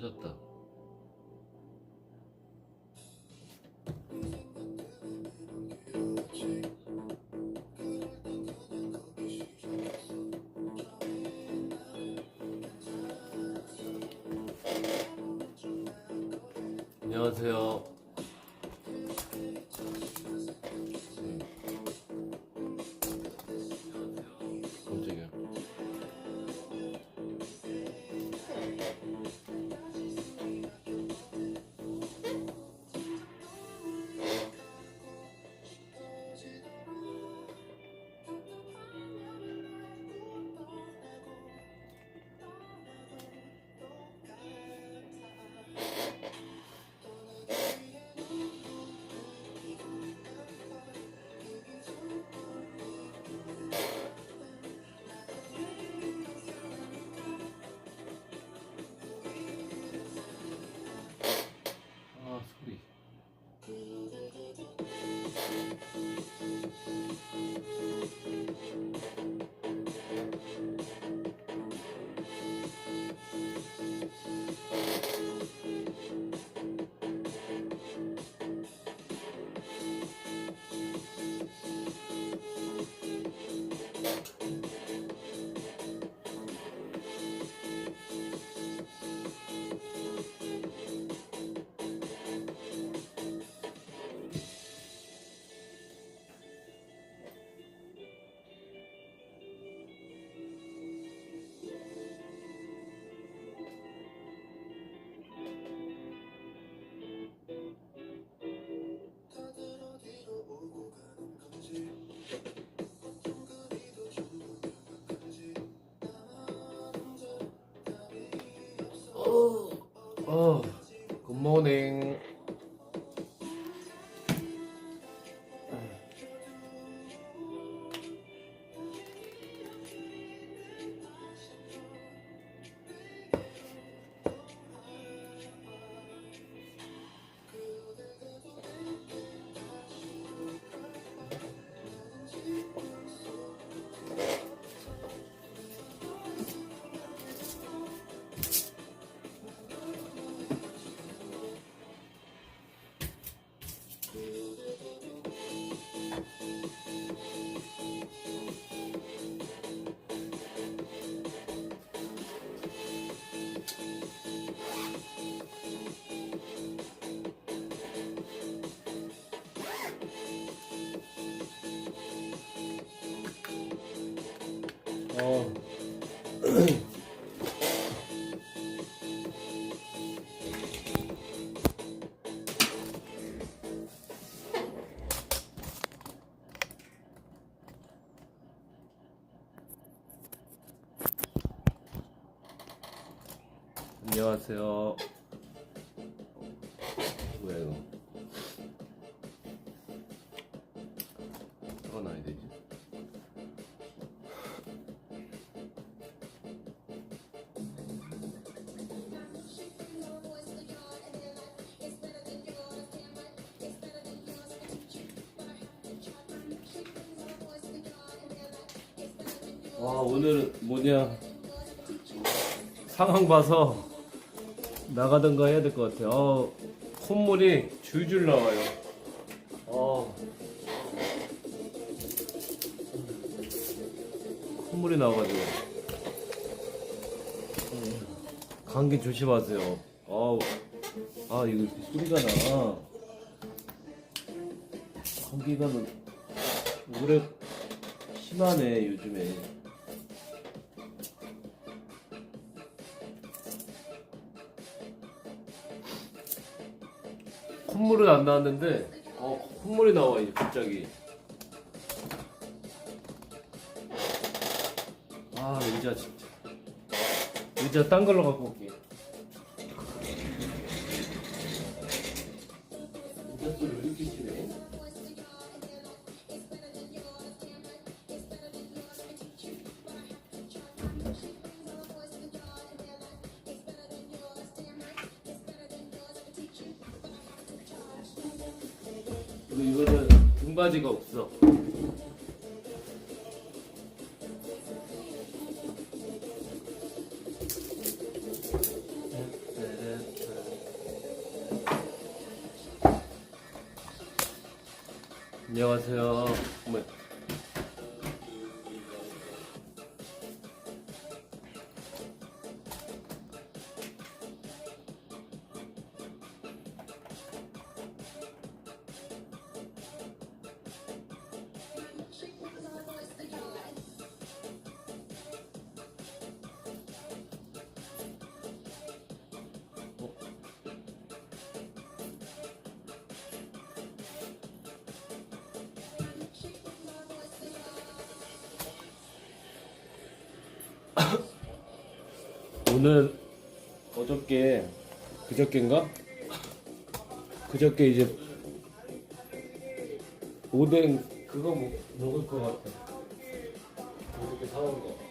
켜졌다. 안녕하세요. 굿 어. 안녕하세요. 뭐야 이거? 뭐냐 상황 봐서 나가던가 해야 될 것 같아요. 어, 콧물이 줄줄 나와요. 어. 콧물이 나와가지고 음, 감기 조심하세요. 어우, 아 이거 이렇게 소리가 나. 감기가 너- 올해 심하네 요즘에. 콧물은 안 나왔는데 어 콧물이 나와 이제 갑자기. 아 의자 진짜. 의자 딴 걸로 갖고 올게 안녕하세요. 어머. 오늘 어저께 그저께인가? 그저께 이제 오뎅 그거 먹, 먹을 것 같아. 어저께 사온 거.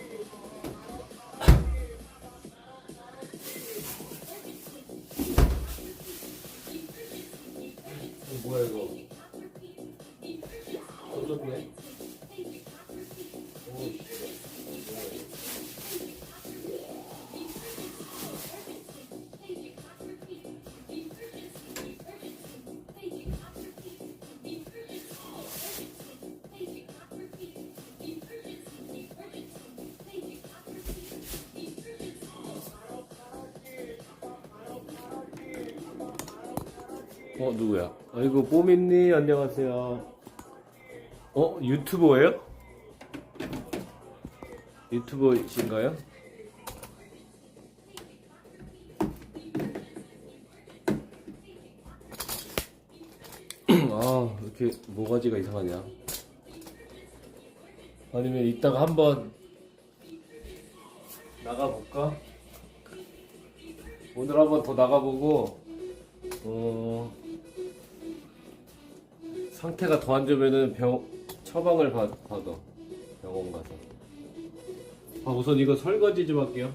어 누구야? 아이고 뽀민니 안녕하세요. 어 유튜버예요? 유튜버이신가요? 아 이렇게 모가지가 이상하냐? 아니면 이따가 한번 나가볼까? 오늘 한번 더 나가보고 어. 상태가 더 안 좋으면은 병 처방을 받, 받아. 병원 가서. 아 우선 이거 설거지 좀 할게요.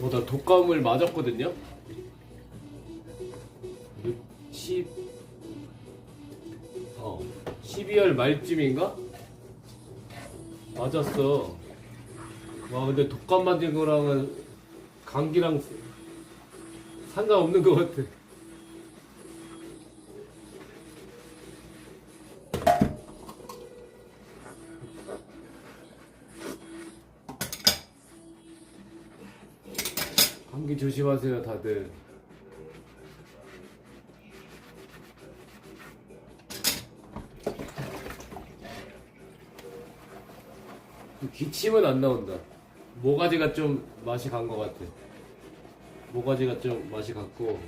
어, 나 독감을 맞았거든요? 10 어, 12월 말쯤인가? 맞았어. 와 근데 독감 맞은 거랑은 감기랑 상관없는 것 같아. 감기 조심하세요, 다들. 기침은 안 나온다. 모가지가 좀 맛이 간 것 같아. 모가지가 좀 맛이 갔고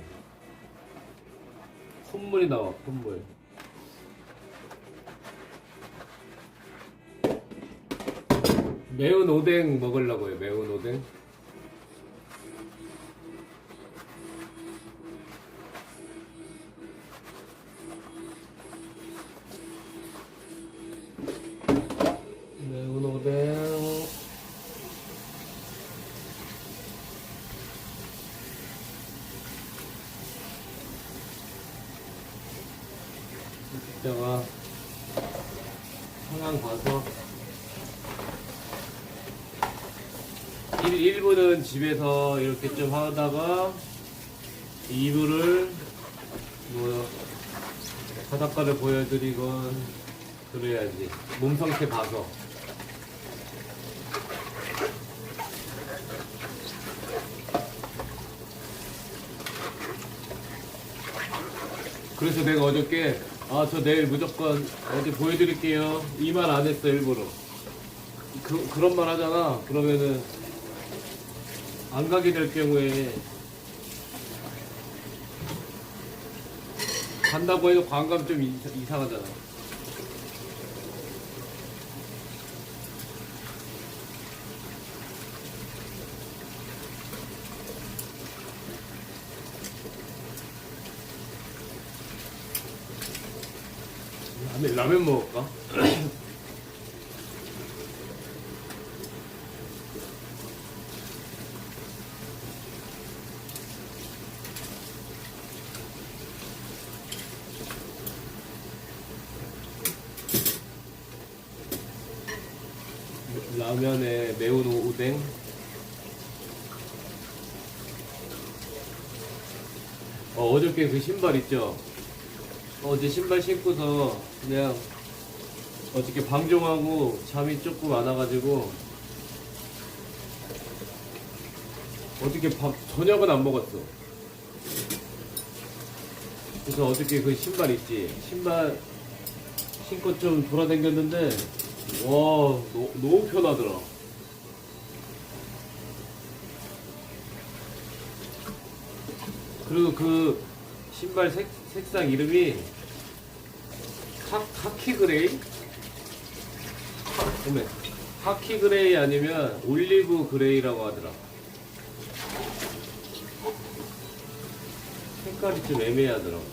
콧물이 나와 콧물. 매운 오뎅 먹으려고요 매운 오뎅 매운 오뎅 이따가 상황 봐서 1, 1부는 집에서 이렇게 좀 하다가 2부를 뭐 바닷가를 보여드리건 그래야지. 몸 상태 봐서. 그래서 내가 어저께 아 저 내일 무조건 어디 보여드릴게요. 이 말 안 했어 일부러. 그, 그런 말 하잖아. 그러면은 안 가게 될 경우에 간다고 해도 관감 좀 이사, 이상하잖아 라면, 라면 먹을까? 라면에 매운 오뎅 어, 어저께 그 신발 있죠? 어제 신발 신고서 그냥 어저께 방종하고 잠이 조금 안 와가지고 어저께 밥, 저녁은 안 먹었어. 그래서 어저께 그 신발 있지? 신발 신고 좀 돌아다녔는데, 와, 너, 너무 편하더라. 그리고 그 신발 색, 색상 이름이 카, 카키 그레이? 카, 어메. 카키 그레이 아니면 올리브 그레이라고 하더라. 색깔이 좀 애매하더라고.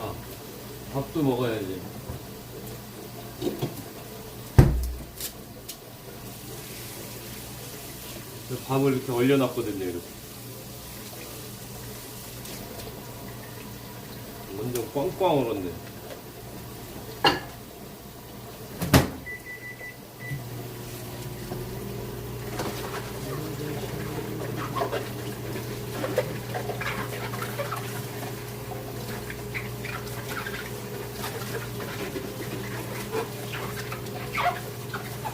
아, 밥도 먹어야지. 밥을 이렇게 얼려놨거든요, 이렇게. 완전 꽝꽝 얼었네.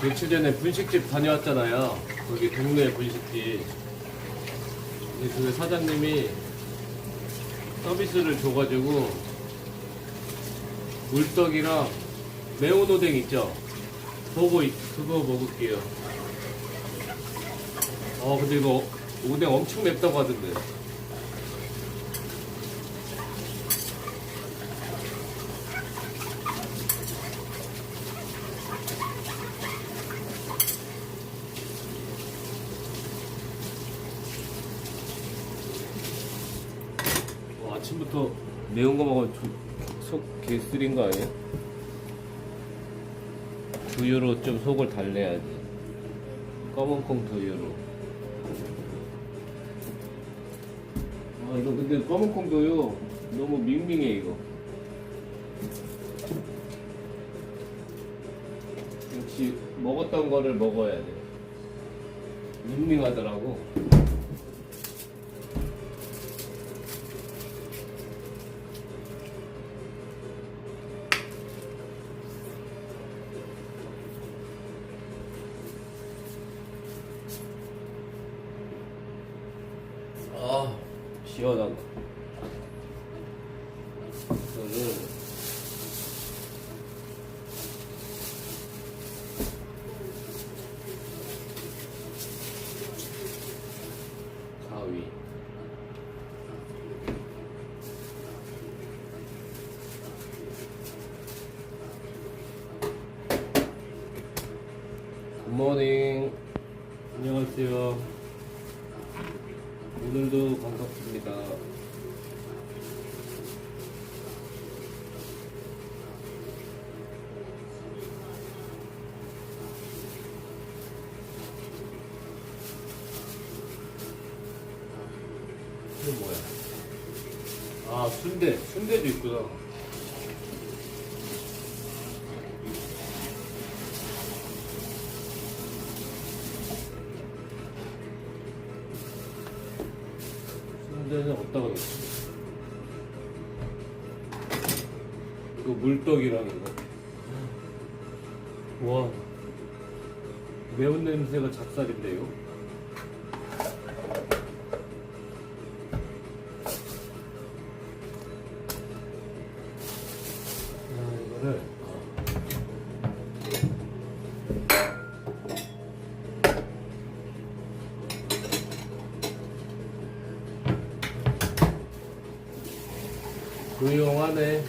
며칠 전에 분식집 다녀왔잖아요. 거기 동네 분식집. 그 사장님이 서비스를 줘가지고 물떡이랑 매운 오뎅 있죠? 있- 그거 먹을게요. 어, 근데 이거 오뎅 엄청 맵다고 하던데. 어, 아침부터 매운 거 먹으면 조- 속 개쓰린 거 아니에요? 두유로 좀 속을 달래야지. 검은 콩 두유로. 아, 이거 근데 검은 콩 두유 너무 밍밍해, 이거. 역시 먹었던 거를 먹어야 돼. 밍밍하더라고. 아, 시원하다. 이거를 가위. 굿모닝. 안녕하세요. 오늘도 반갑습니다. 이건 뭐야? 아, 순대. 순대도 있구나. 조용하네.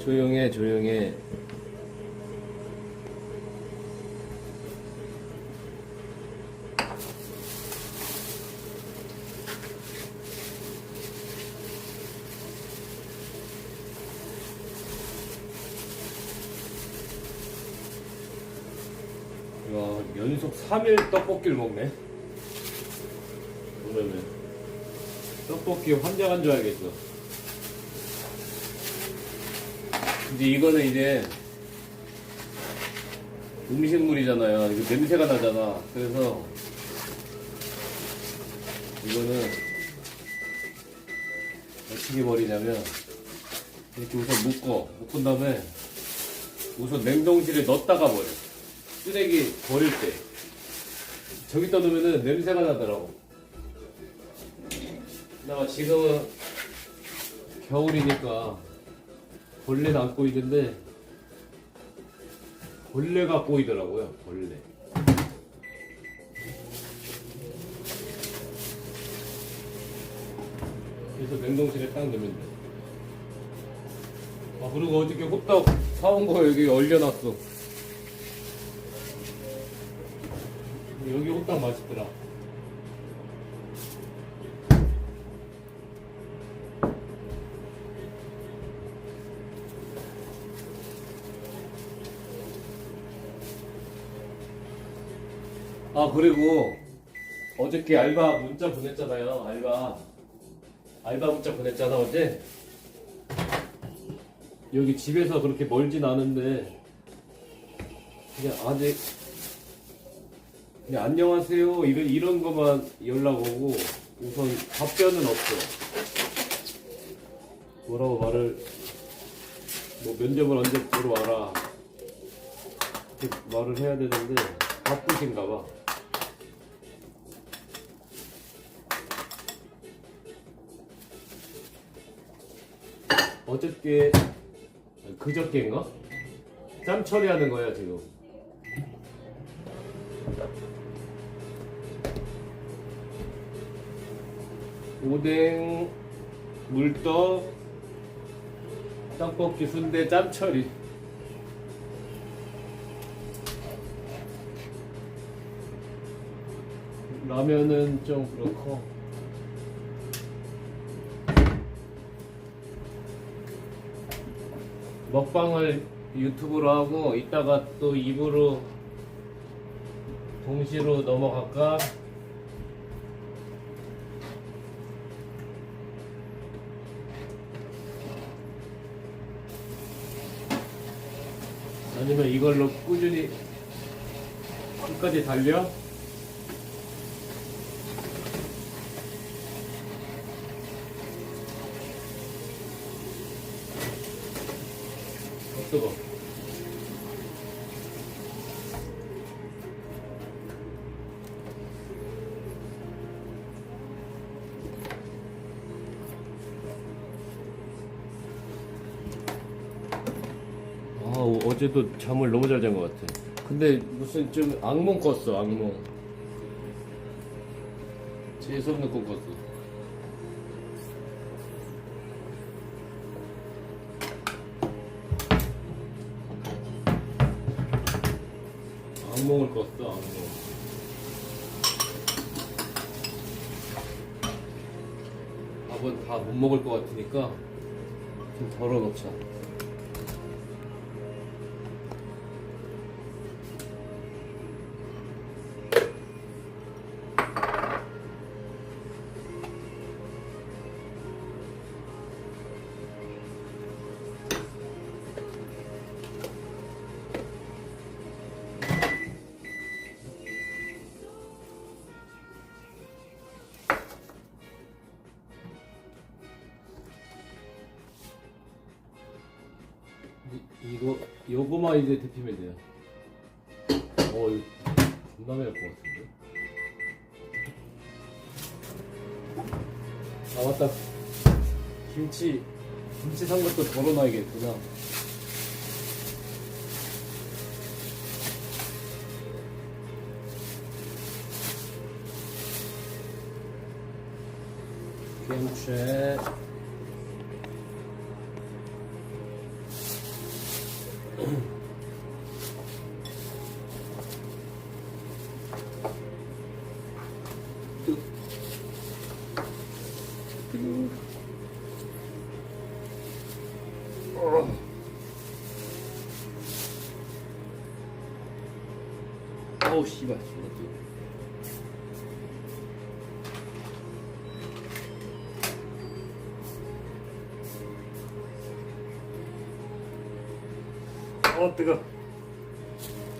조용해, 조용해. 와, 연속 3일 떡볶이를 먹네. 그러면 떡볶이 환장한 줄 알겠어. 이제 이거는 이제 음식물이잖아요. 이거 냄새가 나잖아. 그래서 이거는 어떻게 버리냐면 이렇게 우선 묶어. 묶은 다음에 우선 냉동실에 넣었다가 버려. 쓰레기 버릴 때. 저기다 놓으면은 냄새가 나더라고. 나 지금은 겨울이니까 벌레는 안 꼬이던데 벌레가 꼬이더라고요. 벌레. 그래서 냉동실에 딱 넣으면 돼. 아 그리고 어저께 호떡 사온 거 여기 얼려놨어. 여기 호떡 맛있더라. 아 그리고 어저께 알바 문자 보냈잖아요. 알바 알바 문자 보냈잖아 어제. 여기 집에서 그렇게 멀진 않은데 그냥 아직 그냥 안녕하세요 이런 이런 것만 연락 오고 우선 답변은 없어. 뭐라고 말을 뭐 면접을 언제 보러 와라 이렇게 말을 해야 되는데 바쁘신가 봐. 어저께 그저께인가? 짬 처리하는 거야 지금. 오뎅, 물떡, 떡볶이, 순대, 짬 처리. 라면은 좀 그렇고. 먹방을 유튜브로 하고 이따가 또 입으로 동시로 넘어갈까? 아니면 이걸로 꾸준히 끝까지 달려? 어, 뜨거. 아, 어- 어제도 잠을 너무 잘 잔 것 같아. 근데 무슨 좀 악몽 꿨어, 악몽. 재수없는 꿈 꿨어. 악몽을 꿨어, 악몽. 밥은 다 못 먹을 것 같으니까 좀 덜어놓자. 이, 이거 요거만 이제 데피면 돼요. 어, 이거 존나 매울 것 같은데. 아 맞다. 김치 김치 산 것도 덜어놔야겠구나. 김치. 어우 씨발. 어 뜨거.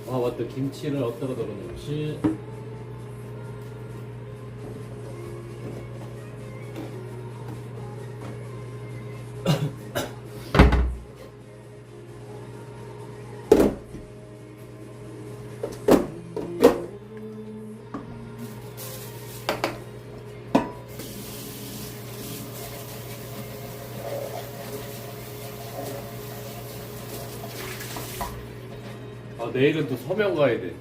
아 맞다 김치를 어디다가 덜어놓지? 아 내일은 또 서명 가야 돼.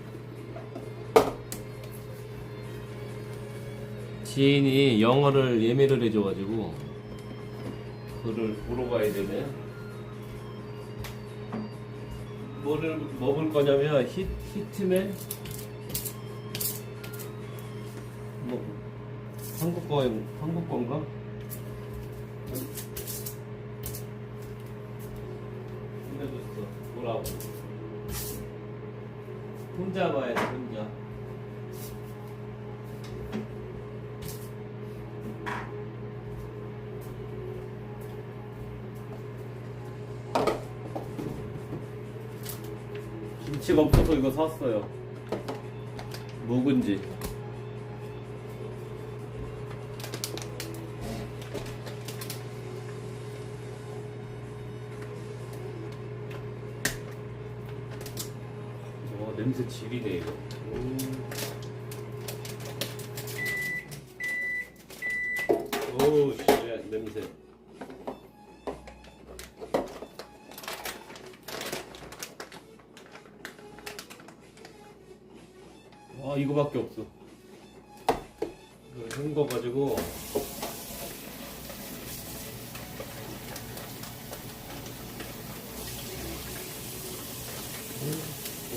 지인이 영어를 예매를 해줘가지고 그를 보러 가야 되네. 뭐를 먹을 거냐면 히, 히트맨 뭐 한국 거 한국 건가? 냄새 지리네 이거. 오우 씨 냄새. 와 이거밖에 없어. 이걸 헹궈 가지고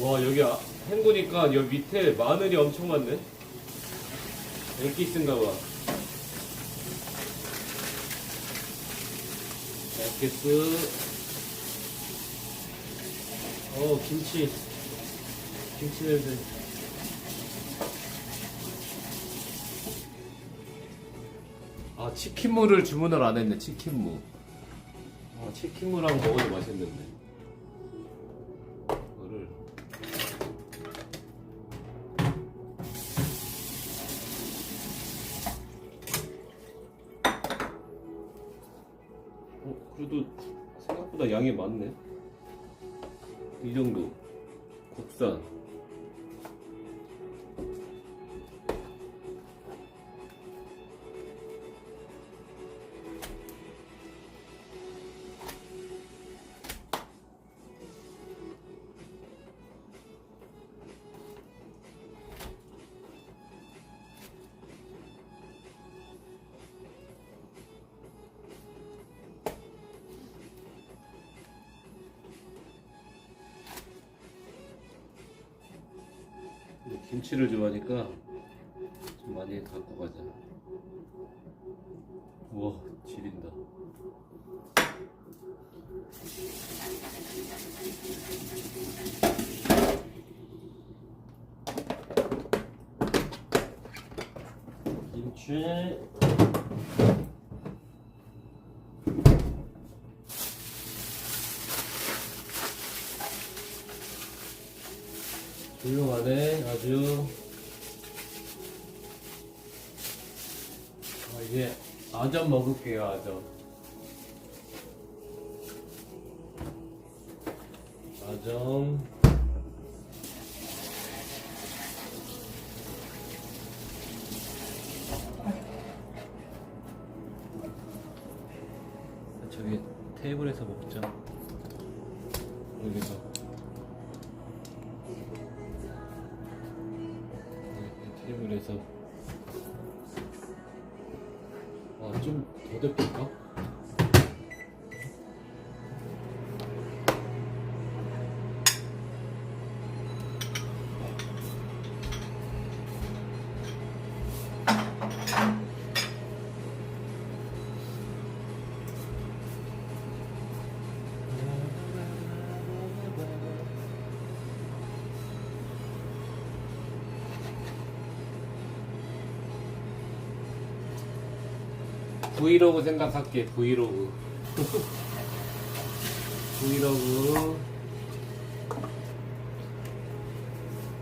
와 여기 아- 헹구니까 여기 밑에 마늘이 엄청 많네. 엑기스인가 봐. 엑기스. 어 김치. 김치 냄새. 아 치킨무를 주문을 안 했네 치킨무 아 치킨무랑 먹어도 맛있는데 양이 많네. 김치를 좋아하니까 좀 많이 갖고 가자. 우와, 지린다. 김치. 훌륭하네, 아주. 아, 이제 아점 먹을게요, 아점. 아점. 저기 테이블에서 먹자. 여기서. 브이로그 생각할게 브이로그. 브이로그.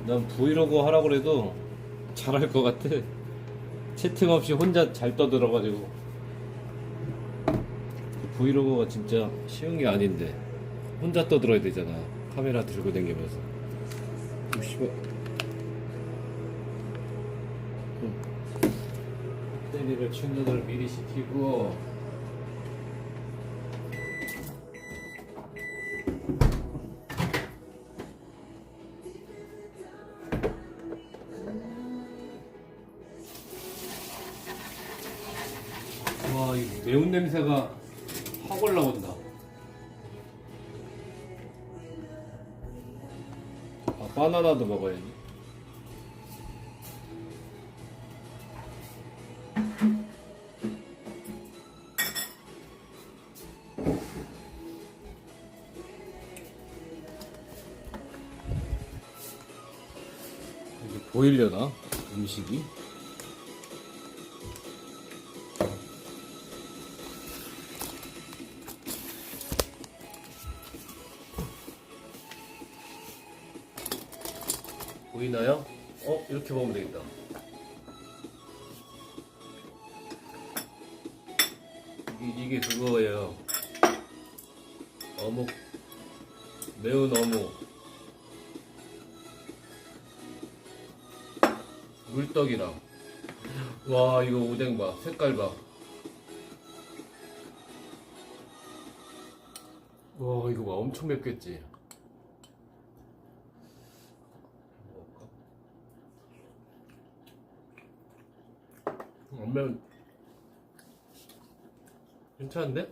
난 브이로그 하라고 그래도 잘할 것 같아. 채팅 없이 혼자 잘 떠들어가지고. 브이로그가 진짜 쉬운 게 아닌데. 혼자 떠들어야 되잖아. 카메라 들고 댕기면서. 씨발. 때리를 충전을 미리 시키고. 와, 이 매운 냄새가 확 올라온다. 아, 바나나도 보이려나? 음식이? 보이나요? 어? 이렇게 보면 되겠다. 맵겠지? 매운 괜찮은데?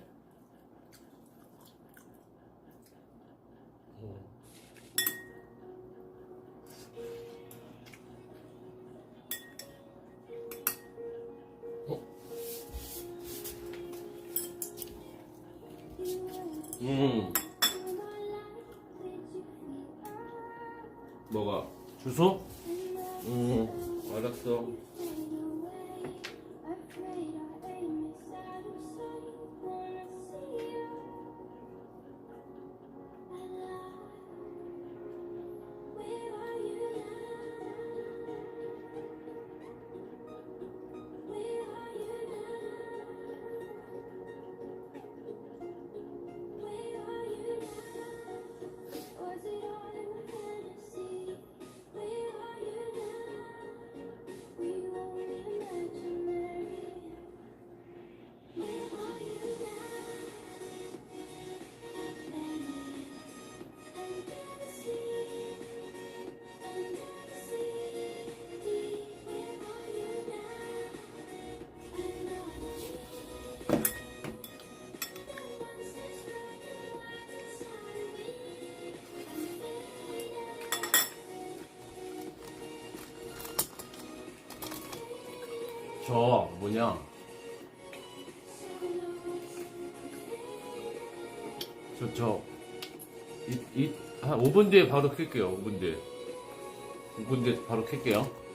저 뭐냐. 저저이한 5분 뒤에 바로 켤게요 5분 뒤에. 5분 뒤에 바로 켤게요